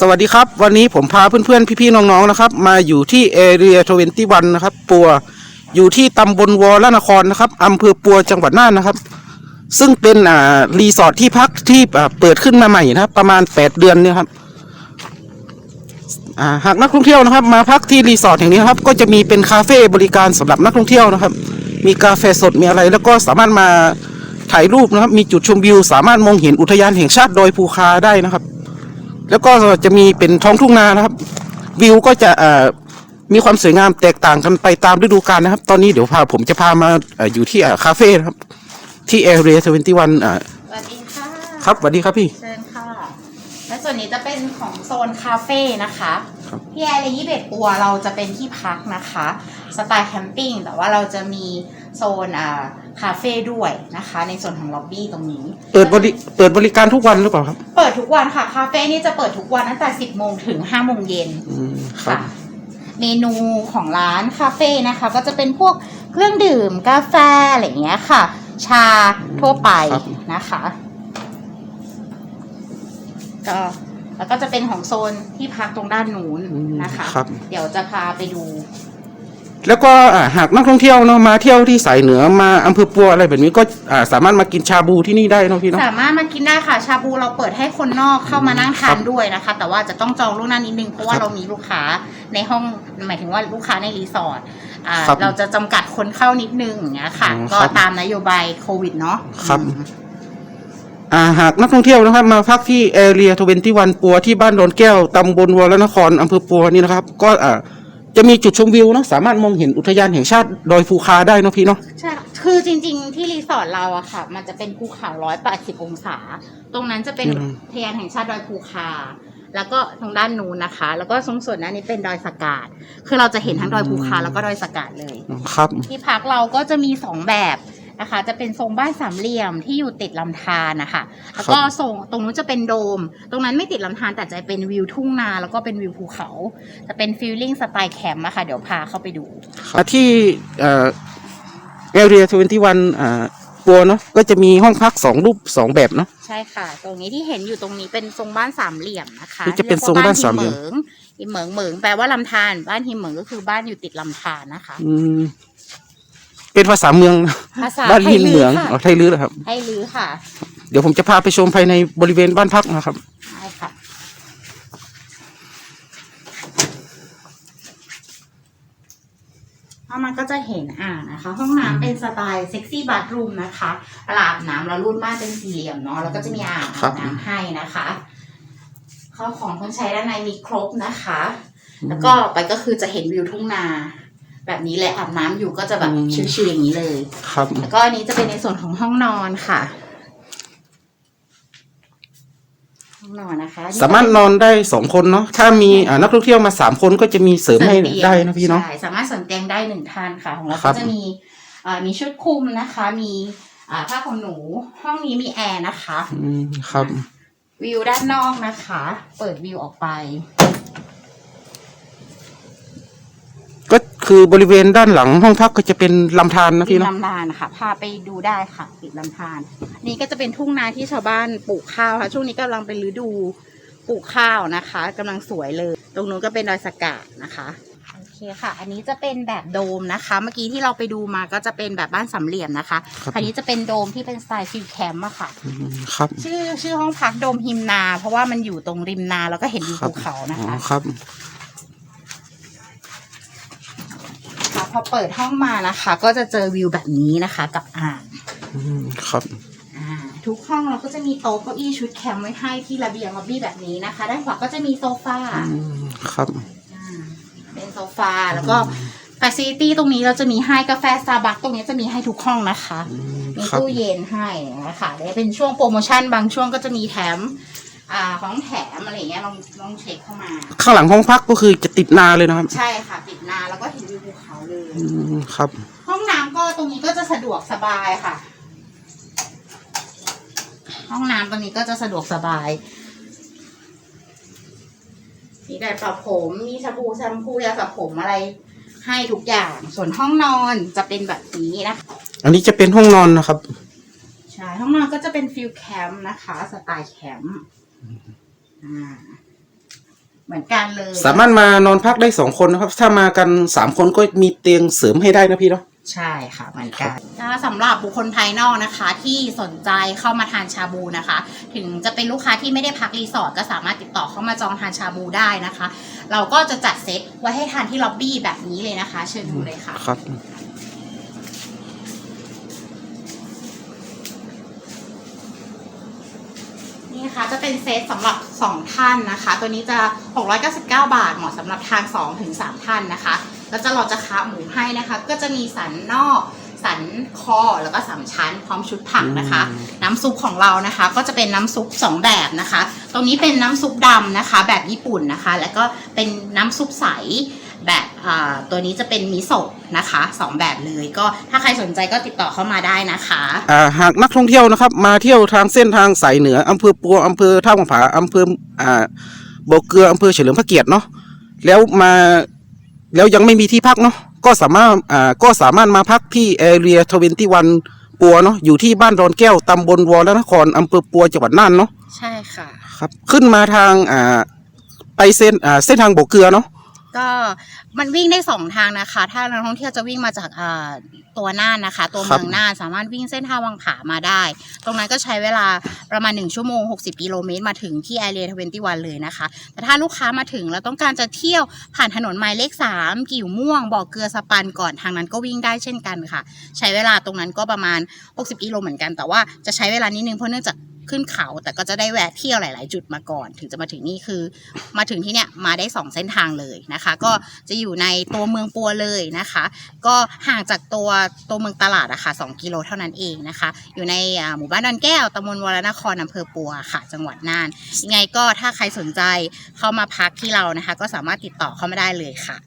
สวัสดีครับ วันนี้ผมพาเพื่อนๆ พี่ๆ น้องๆ นะครับ มาอยู่ที่เอเรียทเวนตี้วันนะครับ ปัวอยู่ที่ตำบลวอลนครนะครับอำเภอปัวจังหวัดน่านนะครับ ซึ่งเป็นอ่ารีสอร์ทที่พักที่อ่าเปิดขึ้นมาใหม่นะครับ ประมาณ 8 เดือนเนี่ยครับอ่าหากนักท่องเที่ยวนะครับ มาพักที่รีสอร์ทแห่งนี้นะครับ ก็จะมีเป็นคาเฟ่บริการสำหรับนักท่องเที่ยวนะครับ มีกาแฟสดมีอะไรแล้วก็สามารถมาถ่ายรูปนะครับ มีจุดชมวิว สามารถมองเห็นอุทยานแห่งชาติดอยภูคาได้นะครับ แล้วก็จะมีเป็นท้องทุ่งนานะครับ วิวก็จะเอ่อมีความสวยงามแตกต่างกันไปตามฤดูกาลนะครับ ตอนนี้เดี๋ยวพาผมจะพามาเอ่ออยู่ที่เอ่อคาเฟ่นะครับ ที่เอเรียทเวนตี้วันอ่าสวัสดีค่ะครับสวัสดีครับพี่เชิญค่ะและส่วนนี้จะเป็นของโซนคาเฟ่นะคะครับที่แอร์เรยี่เบ็ดปัวเราจะเป็นที่พักนะคะ สไตล์แคมปิ้งแต่ว่าเราจะมีโซนอ่า คาเฟ่ด้วยนะคะ ในส่วนของล็อบบี้ตรงนี้ เปิดบริเปิดบริการทุกวันหรือเปล่าครับ เปิดทุกวันค่ะ คาเฟ่นี่จะเปิดทุกวันตั้งแต่ 10 โมงถึง 5 โมงเย็นอืมครับ ค่ะ เมนูของร้านคาเฟ่นะคะ ก็จะเป็นพวกเครื่องดื่มกาแฟอะไรอย่างเงี้ยค่ะ ชาทั่วไปครับ นะคะก็แล้วก็จะเป็นของโซนที่พักตรงด้านนู้นนะคะ ครับ เดี๋ยวจะพาไปดู แล้วก็อ่าหากนักท่องเที่ยวเนาะมาเที่ยวที่สายเหนือมาอำเภอปัวอะไรแบบนี้ก็อ่าสามารถมากินชาบูที่นี่ได้เนาะพี่เนาะสามารถมากินได้ค่ะชาบูเราเปิดให้คนนอกเข้ามานั่งครัทานบด้วยนะคะ แต่ว่าจะต้องจองล่วงหน้านิดนึงเพราะว่าครับเรามีลูกค้าในห้องหมายถึงว่าลูกค้าในรีสอร์ทอ่าครับเราจะจำกัดคนเข้านิดนึงอย่างเงี้ยค่ะอ๋อก็ครับตามนโยบายโควิดเนาะครับอืมอ่าหากนักท่องเที่ยวนะครับมาพักที่เอเรียทเวนตี้วันปัวที่บ้านโดนแก้วตำบลวรนครอำเภอปัวนี่นะครับ ก็อ่า จะมีจุดชมวิวเนาะสามารถมองเห็นอุทยานแห่งชาติดอยภูคาได้เนาะพี่เนาะ ใช่คือจริงๆ ที่รีสอร์ทเราอะค่ะ มันจะเป็นภูเขาร้อยแปดสิบองศา ตรงนั้นจะเป็นอืม อุทยานแห่งชาติดอยภูคา แล้วก็ตรงด้านนู้นนะคะ แล้วก็ตรงส่วนนั้นนี้เป็นดอยสะกาด คือเราจะเห็นทั้งดอยภูคาแล้วก็ดอยสะกาดเลย ครับ ที่พักเราก็จะมีสองแบบ นะคะ จะเป็นทรงบ้านสามเหลี่ยมที่อยู่ติดลำธารนะคะแล้วก็ทรงตรงนู้นจะเป็นโดม ตรงนั้นไม่ติดลำธารแต่จะเป็นวิวทุ่งนา แล้วก็เป็นวิวภูเขา จะเป็นฟีลลิ่งสไตล์แคมป์อะค่ะเดี๋ยวพาเข้าไปดูอ่าที่เอ่อเอเรียทเวนตี้วันอ่าปัวเนาะก็จะมีห้องพักสองรูปสองแบบเนาะใช่ค่ะ ตรงนี้ที่เห็นอยู่ตรงนี้เป็นทรงบ้านสามเหลี่ยมนะคะนี่จะเป็นทรงบ้านสามเหลี่ยมหิมเหมิงหิมเหมิงเหมิงแปลว่าลำธารบ้านหิมเหมิงก็คือบ้านอยู่ติดลำธารนะคะ อืม เป็นภาษาเมืองภาษาบ้านไทหิยนลืเหมือองค่ะอ๋อไทยลื้อเหรอครับให้ลือค่ะ เดี๋ยวผมจะพาไปชมภายในบริเวณบ้านพักนะครับใช่ค่ะถ้ามันก็จะเห็นอ่างนะคะ ห้องน้ำเป็นสไตล์เซ็กซี่บัตรูมนะคะตลาดน้ำเรารูดม่านเป็นสี่เหลี่ยมเนาะแล้วก็จะมีอ่างครับน้ำให้นะคะข้าวของเครื่องใช้ด้านในมีครบนะคะ แล้วก็ไปก็คือจะเห็นวิวทุ่งนา แบบนี้เลยอาบน้ำอยู่ก็จะแบบชิวๆอย่างนี้เลย ครับ แล้วก็อันนี้จะเป็นในส่วนของห้องนอนค่ะ ห้องนอนนะคะ สามารถนอนได้สองคนเนาะถ้ามีอ่านักท่องเที่ยวมาสามคนก็จะมีเสริมให้เตียงได้นะพี่เนาะใช่สามารถเสริมเตียงได้หนึ่งท่านค่ะ ของเราครัก็บจะมีอ่ามีชุดคลุมนะคะ มีอ่าผ้าขนหนูห้องนี้มีแอร์นะคะ อืมครับ วิวด้านนอกนะคะ เปิดวิวออกไป ก็ คือบริเวณด้านหลังห้องพักก็จะเป็นลำธารนะติพี่ดเนาะ ลำธารนะคะพาไปดูได้ค่ะติดลำธารนี่ก็จะเป็นทุ่งนาที่ชาวบ้านปลูกข้าวค่ะ ช่วงนี้กำลังเป็นฤดูปลูกข้าวนะคะกำลังสวยเลย ตรงนู้นก็เป็นดอยสะกาดนะคะโอเคค่ะ อันนี้จะเป็นแบบโดมนะคะ เมื่อกี้ที่เราไปดูมาก็จะเป็นแบบบ้านสามเหลี่ยมนะคะครับ อันนี้จะเป็นโดมที่เป็นสไตล์ฟิลแคมป์อะค่ะ อืมครับ ชื่อชื่อห้องพักโดมฮิมนา เพราะว่ามันอยู่ตรงริมนาแล้วก็เห็นวิวครับภูเขานะอ๋อคะ ครับ พอเปิดห้องมานะคะ ก็จะเจอวิวแบบนี้นะคะ กับอ่างอืมครับอ่าทุกห้องเราก็จะมีโต๊ะเก้าอี้ชุดแคมป์ไว้ให้ที่ระเบียงล็อบบี้แบบนี้นะคะด้านขวาก็จะมีโซฟาอืมครับอ่าเป็นโซฟาแล้วก็ฟ a ซิลิตี้ตรงนี้เราจะมีให้กาแฟซาบักตรงนี้จะมีให้ทุกห้องนะคะอืมมีครับตู้เย็นให้นะคะเดี๋ยวเป็นช่วงโปรโมชั่นบางช่วงก็จะมีแถม อ่าของแถมอะไรอย่างเงี้ยลองลองเช็คเข้ามา ข้างหลังห้องพักก็คือจะติดนาเลยนะครับ ใช่ค่ะติดนาแล้วก็เห็นวิวภูเขาเลย อืมครับ ห้องน้ำก็ตรงนี้ก็จะสะดวกสบายค่ะ ห้องน้ำตรงนี้ก็จะสะดวกสบาย มีไดร์ปรับผมมีชาบูแชมพูยาสระผมอะไร ให้ทุกอย่าง ส่วนห้องนอนจะเป็นแบบนี้นะคะ อันนี้จะเป็นห้องนอนนะครับ ใช่ ห้องนอนก็จะเป็นฟิลแคมป์นะคะ สไตล์แคมป์ อ่าเหมือนกันเลยสามารถมานอนพักได้สองคนนะครับ ถ้ามากันสามคนก็มีเตียงเสริมให้ได้นะพี่เนาะ ใช่ค่ะเหมือนกันถ้าสำหรับบุคคลภายนอกนะคะ ที่สนใจเข้ามาทานชาบูนะคะ ถึงจะเป็นลูกค้าที่ไม่ได้พักรีสอร์ทก็สามารถติดต่อเข้ามาจองทานชาบูได้นะคะ เราก็จะจัดเซตไว้ให้ทานที่ล็อบบี้แบบนี้เลยนะคะ เชิญดูเลยค่ะ ครับ นี่นะคะ จะเป็นเซตสำหรับ 2 ท่านนะคะ ตัวนี้จะ 699 บาทเหมาะสำหรับทาน2ถึง3ท่านนะคะ แล้วจะเราจะค้าหมูให้นะคะ ก็จะมีสันนอกสันคอแล้วก็สามชั้นพร้อมชุดผักนะคะอืมน้ำซุปของเรานะคะ ก็จะเป็นน้ำซุป2แบบนะคะ ตรงนี้เป็นน้ำซุปดำนะคะ แบบญี่ปุ่นนะคะ แล้วก็เป็นน้ำซุปใส แบบอ่าตัวนี้จะเป็นมิโซะนะคะสองแบบเลยก็ถ้าใครสนใจก็ติดต่อเข้ามาได้นะคะอ่าหากนักท่องเที่ยวนะครับ มาเที่ยวทางเส้นทางสายเหนืออำเภอปัวอำเภอท่าวังผาอำเภออ่าบ่อเกลืออำเภอเฉลิมพระเกียรติเนาะแล้วมาแล้วยังไม่มีที่พักเนาะก็สามารถอ่าก็สามารถมาพักที่แอเรียทเวนตี้วันปัวเนาะอยู่ที่บ้านดอนแก้วตำบลวอลนครอำเภอปัวจังหวัดน่านเนาะใช่ค่ะครับขึ้นมาทางอ่าไปเส้นอ่าเส้นทางบ่อเกลือเนาะ ก็มันวิ่งได้สองทางนะคะ ถ้านักท่องเที่ยวจะวิ่งมาจากตัวน่านนะคะ ตัวเมืองน่านสามารถวิ่งเส้นทางวังผามาได้ ตรงนั้นก็ใช้เวลาประมาณ 1 ชั่วโมง 60 กิโลเมตร มาถึงที่ Area 21เลยนะคะ แต่ถ้าลูกค้ามาถึงแล้วต้องการจะเที่ยวผ่านถนนหมายเลข 3 กิ่วม่วงบ่อเกลือสปันก่อนทางนั้นก็วิ่งได้เช่นกันค่ะ ใช้เวลาตรงนั้นก็ประมาณ 60 กิโลเหมือนกัน แต่ว่าจะใช้เวลานิดนึงเพราะเนื่องจาก ขึ้นเขา แต่ก็จะได้แวะเที่ยวหลาย ๆ จุดมาก่อน ถึงจะมาถึงนี่คือ มาถึงที่เนี่ยมาได้ 2 เส้นทางเลยนะคะ ก็จะอยู่ในตัวเมืองปัวเลยนะคะ ก็ห่างจากตัวตัวเมืองตลาดอะค่ะ2กิโลเท่านั้นเองนะคะ อยู่ในหมู่บ้านดอนแก้วตำบลวรนครอำเภอปัวค่ะ จังหวัดน่านยังไงก็ถ้าใครสนใจเข้ามาพักที่เรานะคะ ก็สามารถติดต่อเข้ามาได้เลยค่ะ